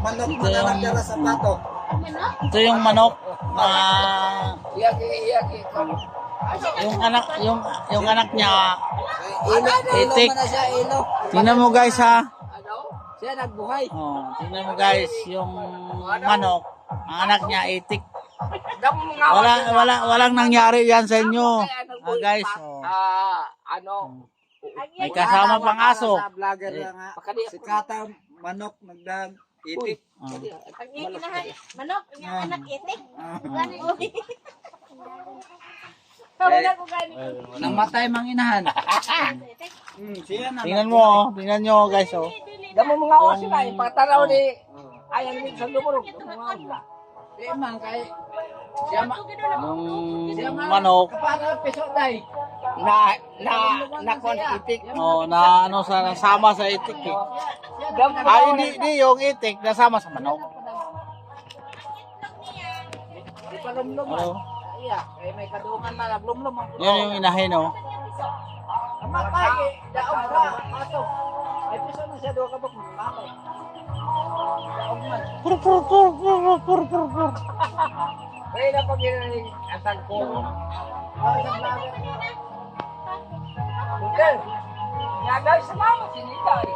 manok Ito na yung- nakatira sa pato. Ito yung manok na Iyak, iyak, iyak. yung anak yung yung anak niya Ilo, ilo Itik. mo na siya, ilo. tingnan mo guys ha Ano? Siya nagbuhay. oh tingnan mo guys yung manok ang anak niya itik wala wala walang nangyari yan sa inyo ah, guys oh. Ah, ano? may kasama pang aso Sa vlogger lang nga. Si Kata, manok, nagdag, itik. oh. Inahan, manok, ang anak itik. Ah. Gani uy. Wala ko gani. Namatay mang inahan. Hmm, siya na. tingnan mo oh. tingnan nyo guys oh Damo mga oras sila. Ipataraw ni Ayan ni sa lumurog. Di man kay siya ma yung manok. Na, na, na, na, itik. oh na ano sa nasama sa itik eh. Damo ah hindi hindi yung itik nasama sa manok Di pa lumlum. ano Iya, eh may kadungan na lumlum ang yan yung inahin oh Ama daog ato. Ay piso na siya do ka bok mamay. Daog man. pur pur pur pur pur pur pur Kaya na pag yun atag ko. Okay. Ya guys, salamat sinita. eh.